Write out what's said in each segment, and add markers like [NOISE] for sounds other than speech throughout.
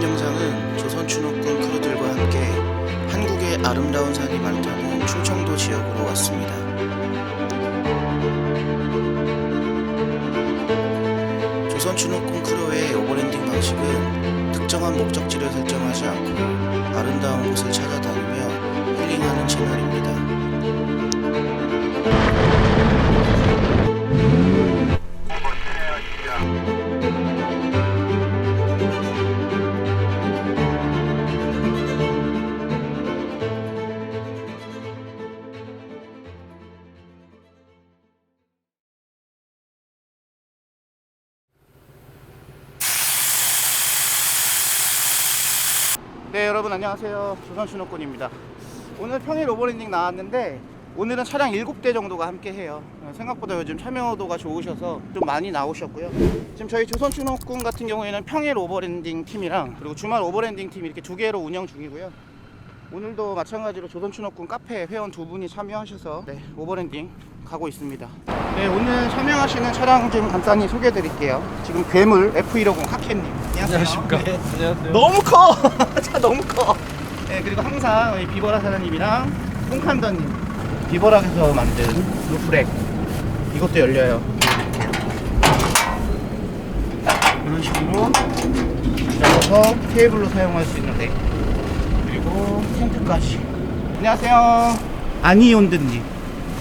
이번 영상은 조선 추노꾼 크루들과 함께 한국의 아름다운 산이 많다는 충청도 지역으로 왔습니다. 조선 추노꾼 크루의 오버랜딩 방식은 특정한 목적지를 설정하지 않고 아름다운 곳을 찾아다니며 힐링하는 채널입니다. 네 여러분 안녕하세요. 조선신호권입니다. 오늘 평일 오버랜딩 나왔는데 오늘은 차량 7대 정도가 함께 해요. 어, 생각보다 요즘 참여도가 좋으셔서 좀 많이 나오셨고요. 지금 저희 조선신호권 같은 경우에는 평일 오버랜딩 팀이랑 그리고 주말 오버랜딩 팀 이렇게 두 개로 운영 중이고요 오늘도 마찬가지로 조선춘옥군 카페 회원 두 분이 참여하셔서 네, 오버랜딩 가고 있습니다. 네, 오늘 참여하시는 차량 좀 간단히 소개해 드릴게요. 지금 괴물 F150 카켓님. 안녕하세요. 네. 안녕하세요. 너무 커! [LAUGHS] 차 너무 커! 네, 그리고 항상 저희 비버라 사장님이랑 콩칸더님 비버락에서 만든 루프렉 이것도 열려요. 이런 식으로 열어서 테이블로 사용할 수 있는 데 그리고 텐트까지. 안녕하세요. 아니온드님.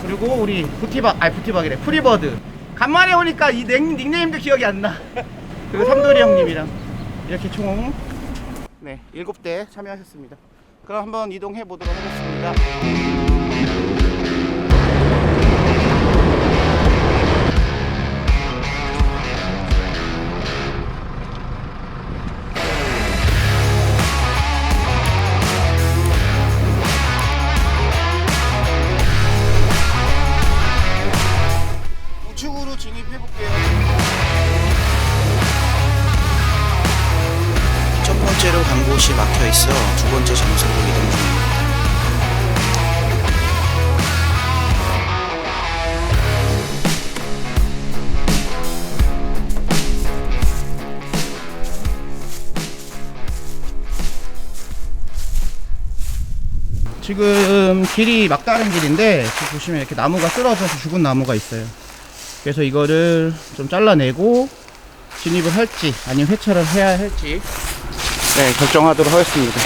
그리고 우리 부티박 아니 부티박이래. 프리버드. 간만에 오니까 이 닉, 닉네임도 기억이 안 나. [LAUGHS] 그리고 삼돌이 형님이랑 이렇게 총 네, 일곱 대 참여하셨습니다. 그럼 한번 이동해 보도록 하겠습니다. 첫 번째로 간 곳이 막혀 있어 두 번째 장소로 이동 중입니다. 지금 길이 막다른 길인데 지금 보시면 이렇게 나무가 쓰러져서 죽은 나무가 있어요. 그래서 이거를 좀 잘라내고 진입을 할지 아니면 회차를 해야 할지 네 결정하도록 하겠습니다.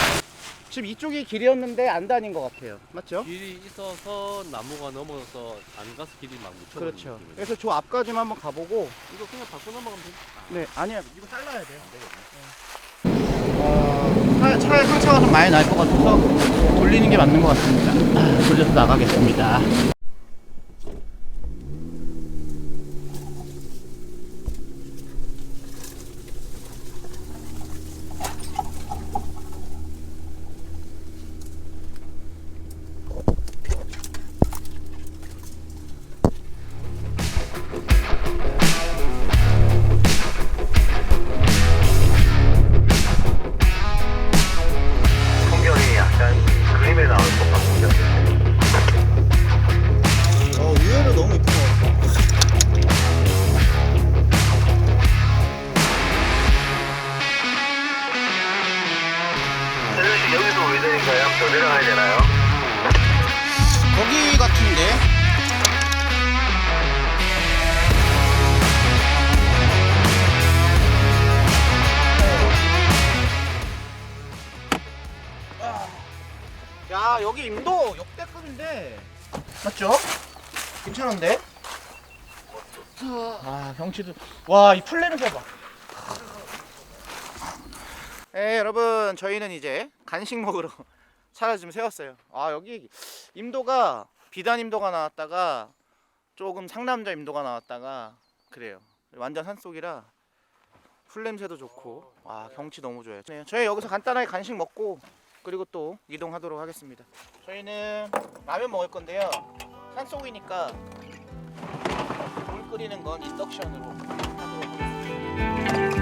지금 이쪽이 길이었는데 안 다닌 것 같아요. 맞죠? 길이 있어서 나무가 넘어서 안 가서 길이 막 묻혀. 그렇죠. 그래서 저 앞까지만 한번 가보고 이거 그냥 바꿔 넘어가면 되지. 네 아니야 이거 잘라야 돼요. 어, 차, 차에 상처가 좀 많이 날 것 같아서 돌리는 게 맞는 것 같습니다. 아, 돌려서 나가겠습니다. 경치도 와이 풀냄새 봐. 네 여러분 저희는 이제 간식 먹으러 [LAUGHS] 차를 좀 세웠어요. 아 여기 임도가 비단 임도가 나왔다가 조금 상남자 임도가 나왔다가 그래요. 완전 산속이라 풀냄새도 좋고 아 경치 너무 좋아요. 네, 저희 여기서 간단하게 간식 먹고 그리고 또 이동하도록 하겠습니다. 저희는 라면 먹을 건데요. 산속이니까 물 끓이는 건 인덕션으로 하도록 하겠습니다.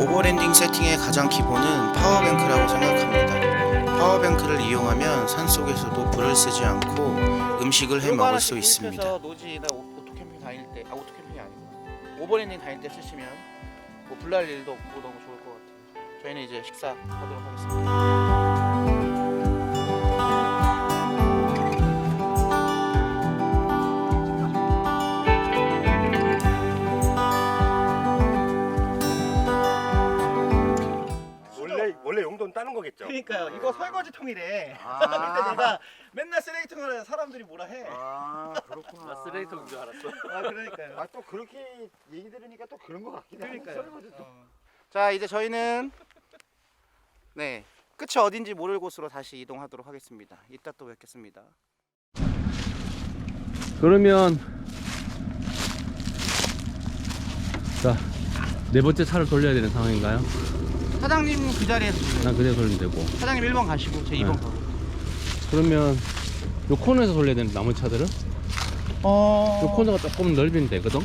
오버랜딩 세팅의 가장 기본은 파워뱅크라고 생각합니다. 파워뱅크를 이용하면 산속에서도 불을 쓰지 않고 음식을 해 먹을 수 있습니다. 노지나 오- 오토캠핑 다닐 때, 아 오토캠핑이 아니고 오버랜딩 다닐 때 쓰시면 뭐 불날 일도 없고 너무 좋을 것 같아요. 저희는 이제 식사하도록 하겠습니다. 원래 원래 용돈 따는 거겠죠? 그러니까요. 이거 설거지 통이래. 아. [LAUGHS] 근데 내가 맨날 쓰레기통을 사람들이 뭐라 해. 아 그렇구나. 나 쓰레기통인 줄 알았어. 아 그러니까요. 아 또 그렇게 얘기 들으니까 또 그런 거 같긴 해. 그러니까요. 설거지 또. 어. 자 이제 저희는 네 끝이 어딘지 모를 곳으로 다시 이동하도록 하겠습니다. 이따 또 뵙겠습니다. 그러면 자 네 번째 차를 돌려야 되는 상황인가요? 사장님 그 자리에서. 난 그대로 돌리면 되고. 사장님 1번 가시고 제 2번 네. 가고. 그러면 요 코너에서 돌려야 되는 나머지 차들은? 어. 요 코너가 조금 넓이면 되거든.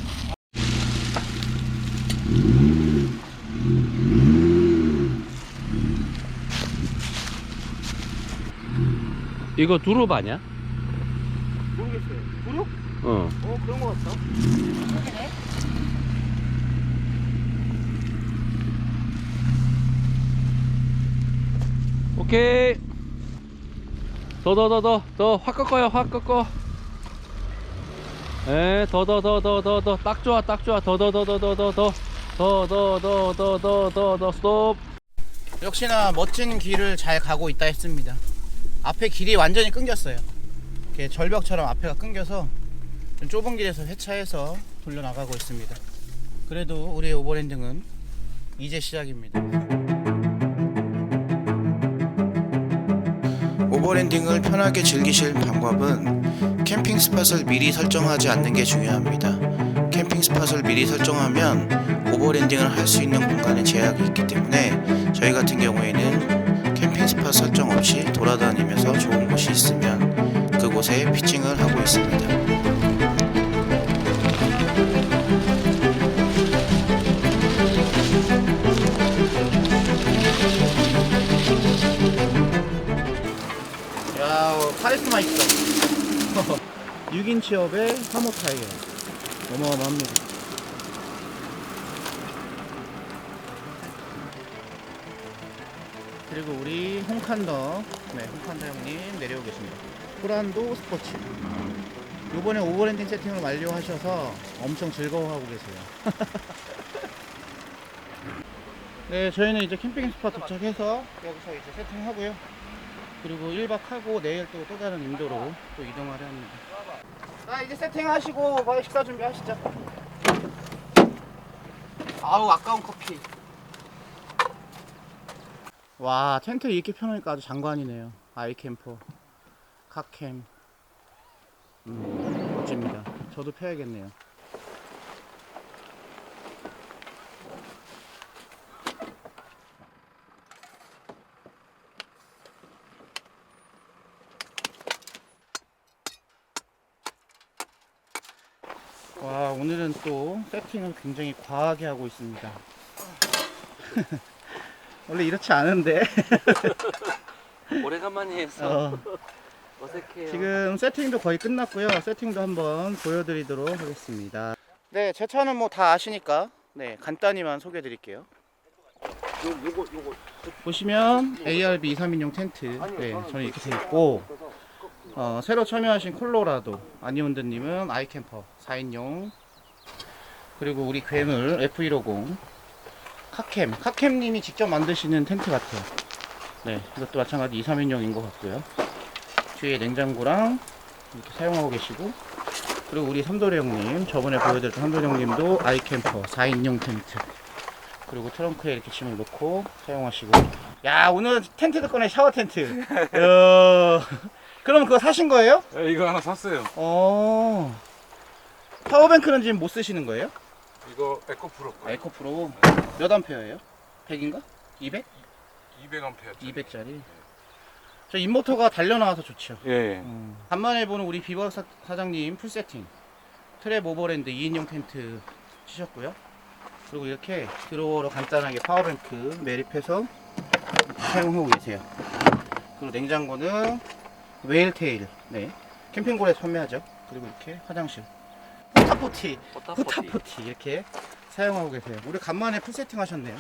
이거 두릅 아니야? 모르겠어요. 구륙? 어. 어 그런 거 같다. 그러네. 오케이. 더 더 더 더 더 확 꺾어요 확 꺾어. 에, 더 더 더 더 더 더 딱 좋아 딱 좋아 더 더 더 더 더 더 더 더 더 더 더 더 더 더 스톱. 역시나 멋진 길을 잘 가고 있다 했습니다. 앞에 길이 완전히 끊겼어요. 이렇게 절벽처럼 앞에가 끊겨서 좀 좁은 길에서 회차해서 돌려 나가고 있습니다. 그래도 우리의 오버랜딩은 이제 시작입니다. 오버랜딩을 편하게 즐기실 방법은 캠핑 스팟을 미리 설정하지 않는 게 중요합니다. 캠핑 스팟을 미리 설정하면 오버랜딩을 할 수 있는 공간에 제약이 있기 때문에 저희 같은 경우에는 스팟 설정 없이 돌아다니면서 좋은 곳이 있으면 그곳에 피칭을 하고 있습니다. 야, 어, 카리스마 있어. 6인치 업의 3호 타이어. 어마어마합니다. 우리 홍칸더, 네, 홍칸더 형님 내려오고 계십니다. 프란도 스포츠. 요번에 오버랜딩 세팅을 완료하셔서 엄청 즐거워하고 계세요. [LAUGHS] 네, 저희는 이제 캠핑 스팟 도착해서 여기서 이제 세팅하고요. 그리고 1박 하고 내일 또 또 다른 인도로 또 이동하려 합니다. 자 이제 세팅하시고 바로 식사 준비하시죠. 아우 아까운 커피. 와 텐트 이렇게 펴놓으니까 아주 장관이네요. 아이캠퍼, 카캠. 음, 멋집니다. 저도 펴야겠네요. 와 오늘은 또 세팅을 굉장히 과하게 하고 있습니다. [LAUGHS] 원래 이렇지 않은데 [LAUGHS] 오래간만에 해서 어, 어색해요. 지금 세팅도 거의 끝났고요. 세팅도 한번 보여드리도록 하겠습니다. 네, 제 차는 뭐 다 아시니까 네 간단히만 소개해 드릴게요. 요거 요거 보시면 ARB 231용 텐트 네, 저는 이렇게 돼 있고 어, 새로 참여하신 콜로라도 아니온드님은 아이캠퍼 4인용 그리고 우리 괴물 F150 카캠 카캠님이 직접 만드시는 텐트 같아요 네 이것도 마찬가지 231용인 것 같고요 뒤에 냉장고랑 이렇게 사용하고 계시고 그리고 우리 삼도리 형님 저번에 보여드렸던 삼도리 형님도 아이캠퍼 4인용 텐트 그리고 트렁크에 이렇게 짐을 놓고 사용하시고 야 오늘 텐트도 꺼내 샤워 텐트 [LAUGHS] 이야. 그럼 그거 사신 거예요? 네, 이거 하나 샀어요. 어 파워뱅크는 지금 못 쓰시는 거예요? 이거 에코 프로 거. 에코 프로 몇 암페어예요? 100인가? 200? 200A. 200짜리 저 인모터가 달려 나와서 좋죠 예, 예. 음. 간만에 보는 우리 비버 사, 사장님 풀 세팅 트랩 오버랜드 2인용 텐트 치셨고요 그리고 이렇게 드로워로 간단하게 파워뱅크 매립해서 사용하고 계세요. 그리고 냉장고는 웨일테일, 네, 캠핑골에서 판매하죠. 그리고 이렇게 화장실, 포타포티, 포타포티 이렇게 사용하고 계세요. 우리 간만에 풀 세팅 하셨네요.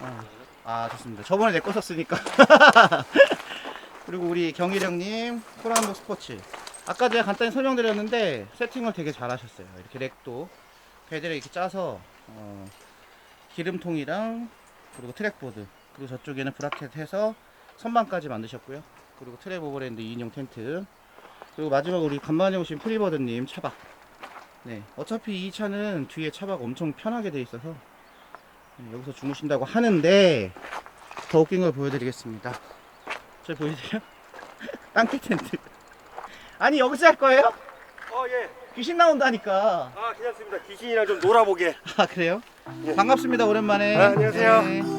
아, 아 좋습니다. 저번에 내거 썼으니까. [LAUGHS] 그리고 우리 경일형님 코란도 스포츠. 아까 제가 간단히 설명드렸는데 세팅을 되게 잘 하셨어요. 이렇게 렉도 패드를 이렇게 짜서 어, 기름통이랑 그리고 트랙보드 그리고 저쪽에는 브라켓 해서 선반까지 만드셨고요. 그리고 트랩 오버랜드 2인용 텐트 그리고 마지막 우리 간만에 오신 프리버드님 차박. 네, 어차피 이 차는 뒤에 차박 엄청 편하게 돼 있어서 네, 여기서 주무신다고 하는데 더 웃긴 걸 보여드리겠습니다. 저 보이세요? [LAUGHS] 땅끝 텐트. 아니 여기서 할 거예요? 어 예. 귀신 나온다니까. 아 괜찮습니다. 귀신이랑 좀 놀아보게. 아 그래요? 반갑습니다 오랜만에. 네, 안녕하세요. 네.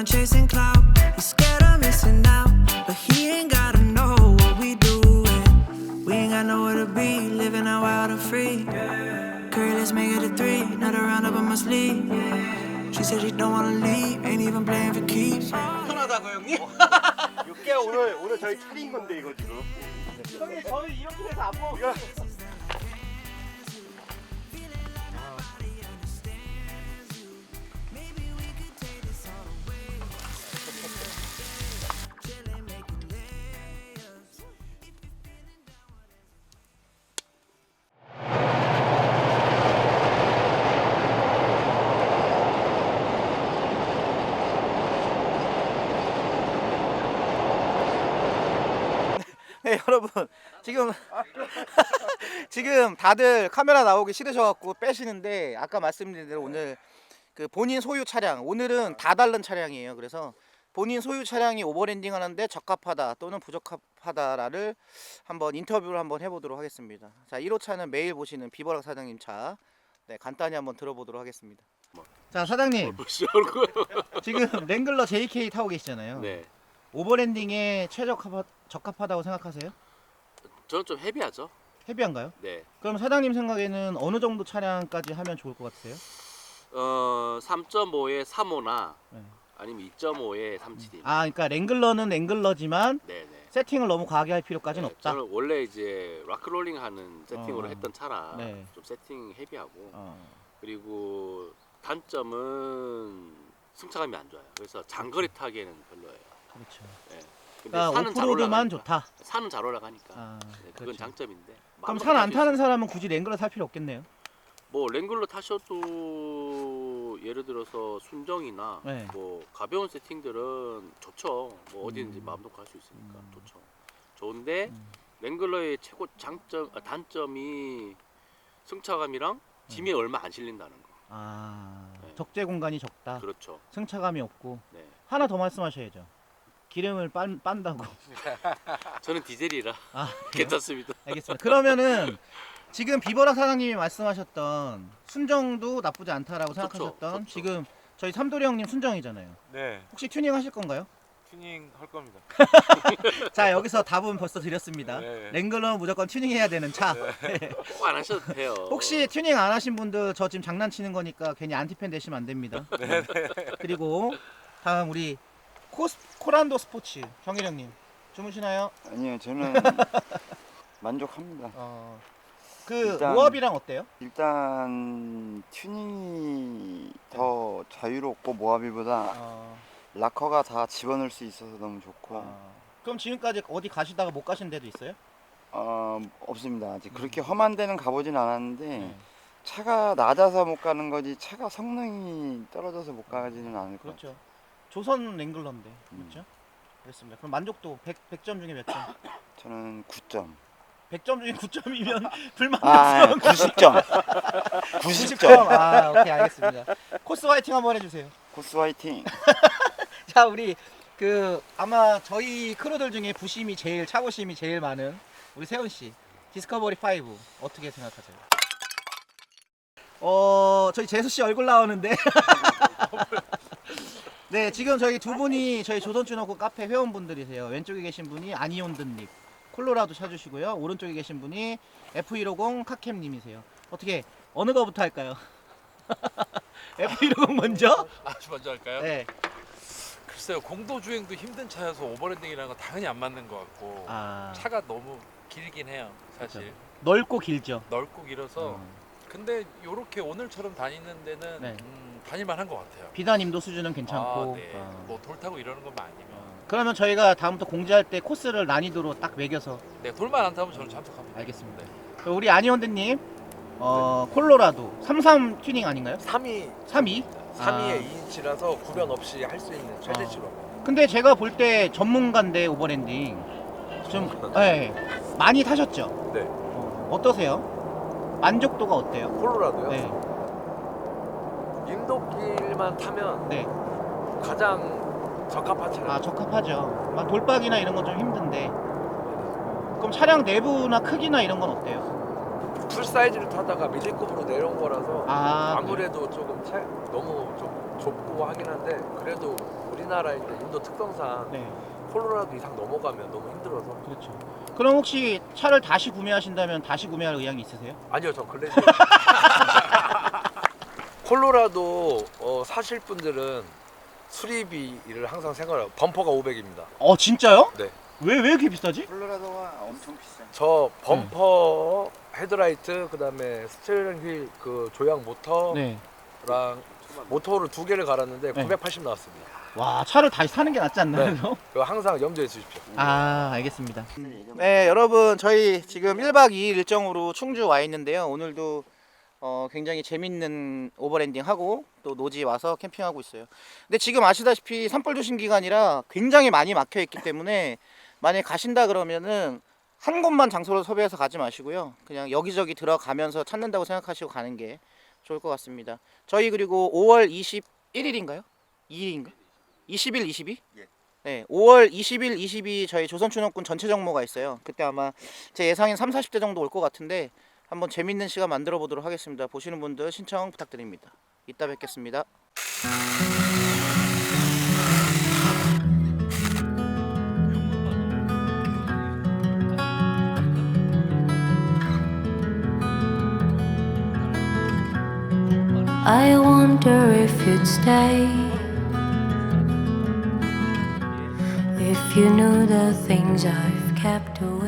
Your boyfriend chasing clout. He's scared of missing out, but he ain't gotta know what we doing. We ain't got nowhere to be, living out wild and free. Curry, let's make it a three. Not a round up on my sleeve. She said she don't wanna leave, ain't even playing for keeps. 편하다고 형님? 이게 오늘 오늘 저희 차린 건데 이거 지금. 형님 저희 이렇게 해서 안 먹어. 네 여러분 지금 [LAUGHS] 지금 다들 카메라 나오기 싫으셔갖고 빼시는데 아까 말씀드린 대로 오늘 그 본인 소유 차량 오늘은 다 다른 차량이에요. 그래서 본인 소유 차량이 오버랜딩 하는데 적합하다 또는 부적합하다를 한번 인터뷰를 한번 해보도록 하겠습니다. 자 1호차는 매일 보시는 비버락 사장님 차 네, 간단히 한번 들어보도록 하겠습니다. 자 사장님 지금 랭글러 JK 타고 계시잖아요. 네. 오버랜딩에 최적합 적합하다고 생각하세요? 저는 좀 헤비하죠. 헤비한가요? 네. 그럼 사장님 생각에는 어느 정도 차량까지 하면 좋을 것 같으세요? 어, 3.5에 3호나 네. 아니면 2.5에 37입니다. 아, 그러니까 랭글러는 랭글러지만 네, 네. 세팅을 너무 과하게 할 필요까지는 네, 없다. 저는 원래 이제 락rol링 하는 세팅으로 어. 했던 차라 네. 좀 세팅 헤비하고 어, 그리고 단점은 승차감이 안 좋아요. 그래서 장거리 타기에는 별로예요. 그렇죠. 근데 그러니까 산은 잘 오프로드만 올라가니까. 좋다. 산은 잘 올라가니까. 아, 네, 그건 그렇죠. 장점인데. 그럼 산 안 타는. 사람은 굳이 랭글러 탈 필요 없겠네요. 뭐 랭글러 타셔도 예를 들어서 순정이나 네. 뭐 가벼운 세팅들은 좋죠. 뭐 어디든지 음. 마음 놓고 할 수 있으니까 음. 좋죠. 좋은데 음. 랭글러의 최고 장점 아, 단점이 승차감이랑 짐이 얼마 안 실린다는 거. 아, 네. 적재 공간이 적다. 그렇죠. 승차감이 없고 네. 하나 더 말씀하셔야죠. 기름을 빤, 빤다고. [LAUGHS] 저는 디젤이라 아, 그래요? 괜찮습니다. 알겠습니다. 그러면은 지금 비버락 사장님이 말씀하셨던 순정도 나쁘지 않다라고 좋죠, 생각하셨던 좋죠. 지금 저희 삼도리 형님 순정이잖아요. 네. 혹시 튜닝 하실 건가요? 튜닝 할 겁니다. [LAUGHS] 자 여기서 답은 벌써 드렸습니다. 네. 랭글러는 무조건 튜닝해야 되는 차. [LAUGHS] 꼭 안 하셔도 돼요. 혹시 튜닝 안 하신 분들 저 지금 장난치는 거니까 괜히 안티팬 되시면 안 됩니다. 그리고 다음 우리 코스, 코란도 스포츠 경일 형님 주무시나요? 아니요, 저는 [LAUGHS] 만족합니다. 어, 그 일단- 모합이랑 어때요? 일단 튜닝이 더 자유롭고 모하비보다 어, 락커가 다 집어넣을 수 있어서 너무 좋고 어. 그럼 지금까지 어디 가시다가 못 가신 데도 있어요? 어, 없습니다. 아직 그렇게 험한 데는 가보진 않았는데 네. 차가 낮아서 못 가는 거지 차가 성능이 떨어져서 못 가지는 않을 것 같아요. 그렇죠. 조선 랭글러인데 음. 그렇죠? 그렇습니다. 그럼 만족도 100, 100 점 중에 몇 점? [COUGHS] 저는 9점. 100점 중에 9점이면 불만 아, 없어. 90점. 90점. 90점. 아, 오케이 알겠습니다. 코스 화이팅 한번 해주세요. 코스 화이팅. [LAUGHS] 자, 우리 그 아마 저희 크루들 중에 부심이 제일 차고심이 제일 많은 우리 세훈 씨 디스커버리 5 어떻게 생각하세요? 어, 저희 재수 씨 얼굴 나오는데 [LAUGHS] 네, 지금 저희 두 분이 저희 조선주노구 카페 회원분들이세요. 왼쪽에 계신 분이 아니온드님, 콜로라도 찾으시고요. 오른쪽에 계신 분이 F150 카캠님이세요. 어떻게 어느 거부터 할까요? [LAUGHS] F150 먼저? 아주 먼저 할까요? 네. 글쎄요 공도 주행도 힘든 차여서 오버랜딩이라는 건 당연히 안 맞는 것 같고 아, 차가 너무 길긴 해요 사실 넓고 길죠. 넓고 길어서 음. 근데 요렇게 오늘처럼 다니는 데는 네. 음, 다닐만한 것 같아요 비단임도 수준은 괜찮고. 아, 네. 어. 뭐 돌 타고 이러는 것만 아니면 그러면 저희가 다음부터 공지할 때 코스를 난이도로 딱 매겨서 네 돌만 안 타면 저는 참석합니다 알겠습니다. 그럼 우리 아니온드님, 어 콜로라도 33 튜닝 아닌가요? 3위 32? 3위에 2인치라서 구변 없이 할 수 있는 최대치로. 근데 제가 볼 때 전문가인데 오버랜딩 좀 네, 많이 타셨죠? 네. 어, 어떠세요? 만족도가 어때요? 콜로라도요. 네, 인도길만 타면 네. 가장 적합한 차량. 아 적합하죠. 막 돌박이나 이런 건 좀 힘든데. 그럼 차량 내부나 크기나 이런 건 어때요? 풀 사이즈를 타다가 미들급으로 내려온 거라서 아, 아 무래도 조금 차, 너무 좀 좁고 하긴 한데 그래도 우리나라 이제 인도 특성상 네, 콜로라도 이상 넘어가면 너무 힘들어서 그렇죠. 그럼 혹시 차를 다시 구매하신다면 다시 구매할 의향이 있으세요? 아니요 저 글래시 [LAUGHS] 콜로라도 어, 사실 분들은 수리비를 항상 생각해요 범퍼가 500입니다 어 진짜요? 네. 왜 왜 이렇게 비싸지? 콜로라도가 엄청 비싸. 저 범퍼 헤드라이트 그다음에 스티어링 휠그 조향 모터랑 네. 모터를 두 개를 갈았는데 네. 980 나왔습니다 와 차를 다시 사는 게 낫지 않나요? 네. [LAUGHS] 그거 항상 염두에 두십시오 아 알겠습니다. 네 여러분 저희 지금 1박 2일 일정으로 충주 와 있는데요. 오늘도 어, 굉장히 재밌는 오버랜딩 하고 또 노지 와서 캠핑하고 있어요. 근데 지금 아시다시피 산불 조심 기간이라 굉장히 많이 막혀 있기 때문에 만약에 가신다 그러면은 한 곳만 장소를 섭외해서 가지 마시고요. 그냥 여기저기 들어가면서 찾는다고 생각하시고 가는 게 좋을 것 같습니다. 저희 그리고 5월 21일인가요? 2일인가요? 20일, 22? 네, 5월 20일, 22 저희 조선춘업군 전체 정모가 있어요. 그때 아마 제 예상엔 3, 40대 정도 올 것 같은데 한번 재밌는 시간 만들어 보도록 하겠습니다. 보시는 분들 신청 부탁드립니다. 이따 뵙겠습니다. If you knew the things I've kept away.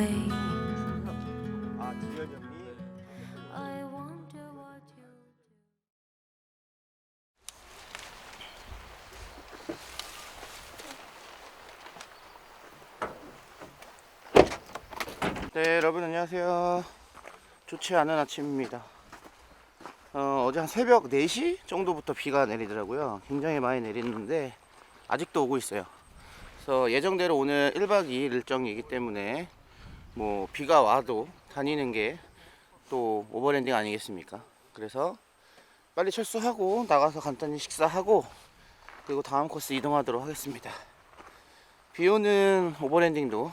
네, 여러분 안녕하세요. 좋지 않은 아침입니다. 어, 어제 한 새벽 4시 정도부터 비가 내리더라고요. 굉장히 많이 내리는데 아직도 오고 있어요. 그래서 예정대로 오늘 1박 2일 일정이기 때문에 뭐 비가 와도 다니는 게 또 오버랜딩 아니겠습니까? 그래서 빨리 철수하고 나가서 간단히 식사하고 그리고 다음 코스 이동하도록 하겠습니다. 비 오는 오버랜딩도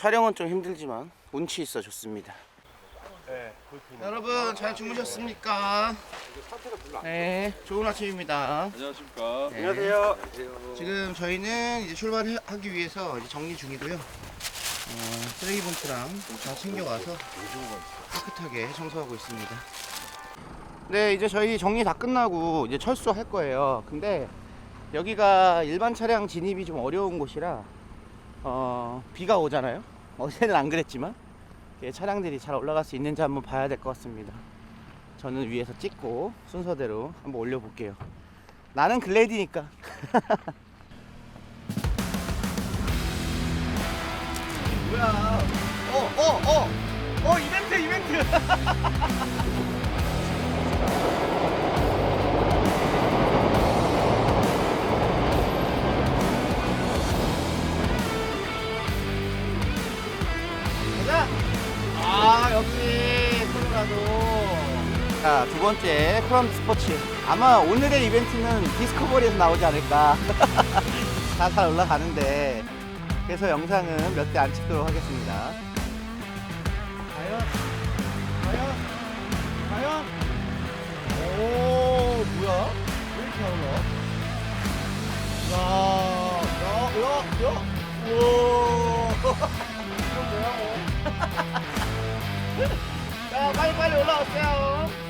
촬영은 좀 힘들지만 운치 있어 좋습니다. 여러분 잘 주무셨습니까? 네, 좋은 아침입니다. 안녕하십니까 네. 안녕하세요 지금 저희는 이제 출발하기 위해서 이제 정리 중이고요. 어, 쓰레기 봉투랑 다 챙겨와서 깨끗하게 청소하고 있습니다. 네, 이제 저희 정리 다 끝나고 이제 철수할 거예요. 근데 여기가 일반 차량 진입이 좀 어려운 곳이라 어, 비가 오잖아요. 어제는 안 그랬지만 차량들이 잘 올라갈 수 있는지 한번 봐야 될 것 같습니다. 저는 위에서 찍고 순서대로 한번 올려볼게요. 나는 글래디니까. [LAUGHS] 뭐야? 어, 어, 어, 어, 이벤트, 이벤트. [LAUGHS] 자, 두 번째 크럼 스포츠. 아마 오늘의 이벤트는 디스커버리에서 나오지 않을까. [LAUGHS] 다 잘 올라가는데. 그래서 영상은 몇 대 안 찍도록 하겠습니다. 과연? 과연? 과연? 오, 뭐야? 왜 이렇게 잘 올라? 야, 야, 야, 야. 우와. 이건 [LAUGHS] 뭐야, 뭐. 자, 빨리빨리 올라오세요.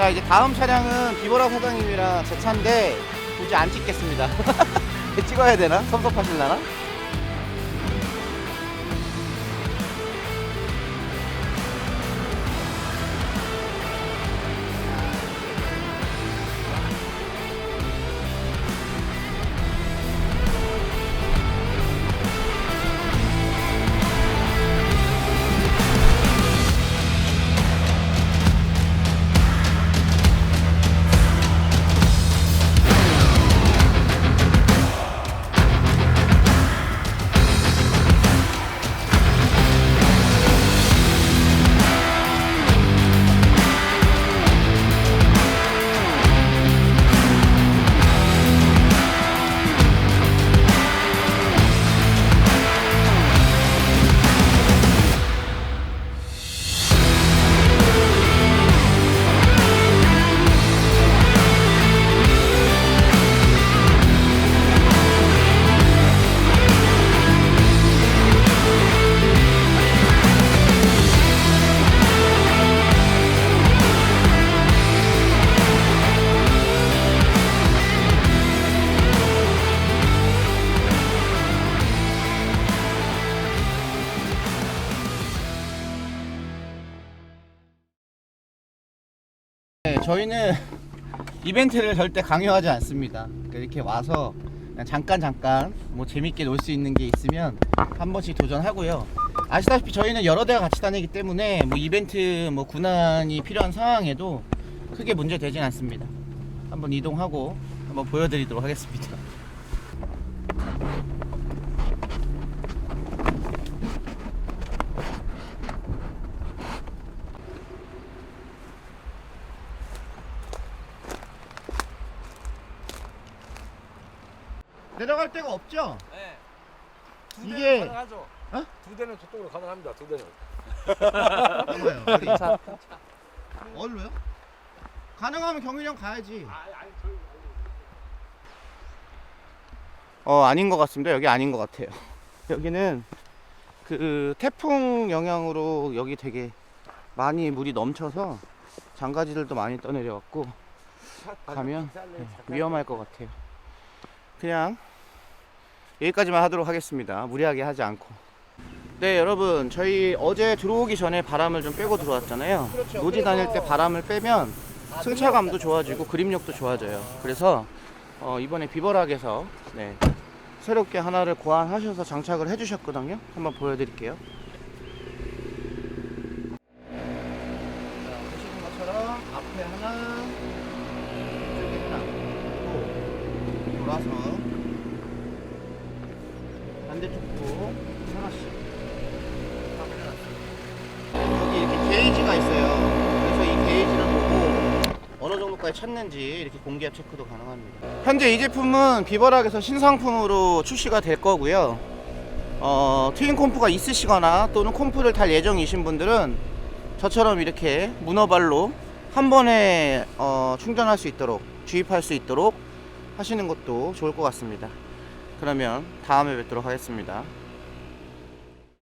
자, 이제 다음 차량은 비보라 사장님이랑 제 차인데 굳이 안 찍겠습니다. [LAUGHS] 찍어야 되나? 섭섭하실라나? 네, 저희는 [LAUGHS] 이벤트를 절대 강요하지 않습니다. 그러니까 이렇게 와서 그냥 잠깐 잠깐 뭐 재밌게 놀 수 있는 게 있으면 한 번씩 도전하고요. 아시다시피 저희는 여러 대가 같이 다니기 때문에 뭐 이벤트 뭐 군안이 필요한 상황에도 크게 문제 되진 않습니다. 한번 이동하고 한번 보여드리도록 하겠습니다. 내려갈 데가 없죠? 네. 두 이게- 대는 가능하죠. 어? 두 대는 저쪽으로 가능합니다. 두 대는. 어디? 어디로요? [LAUGHS] 가능하면 경일형 가야지. 어 아닌 것 같습니다. 여기 아닌 것 같아요. [LAUGHS] 여기는 그 태풍 영향으로 여기 되게 많이 물이 넘쳐서 장가지들도 많이 떠내려왔고 가면 네, 위험할 것 같아요. 그냥 여기까지만 하도록 하겠습니다. 무리하게 하지 않고. 네 여러분 저희 어제 들어오기 전에 바람을 좀 빼고 들어왔잖아요. 노지 다닐 때 바람을 빼면 승차감도 좋아지고 그립력도 좋아져요. 그래서 어, 이번에 비버락에서 네, 새롭게 하나를 고안하셔서 장착을 해주셨거든요. 한번 보여드릴게요. 자, 보시는 것처럼 앞에 하나 이쪽에 하나. 그리고 돌아서 반대쪽도 하나씩 여기 이렇게 게이지가 있어요. 그래서 이 게이지를 정도까지 찼는지 이렇게 공기압 체크도 가능합니다. 현재 이 제품은 비버락에서 신상품으로 출시가 될 거고요. 어, 트윈 콤프가 있으시거나 또는 콤프를 탈 예정이신 분들은 저처럼 이렇게 문어발로 한 번에 어, 충전할 수 있도록 주입할 수 있도록 하시는 것도 좋을 것 같습니다. 그러면 다음에 뵙도록 하겠습니다.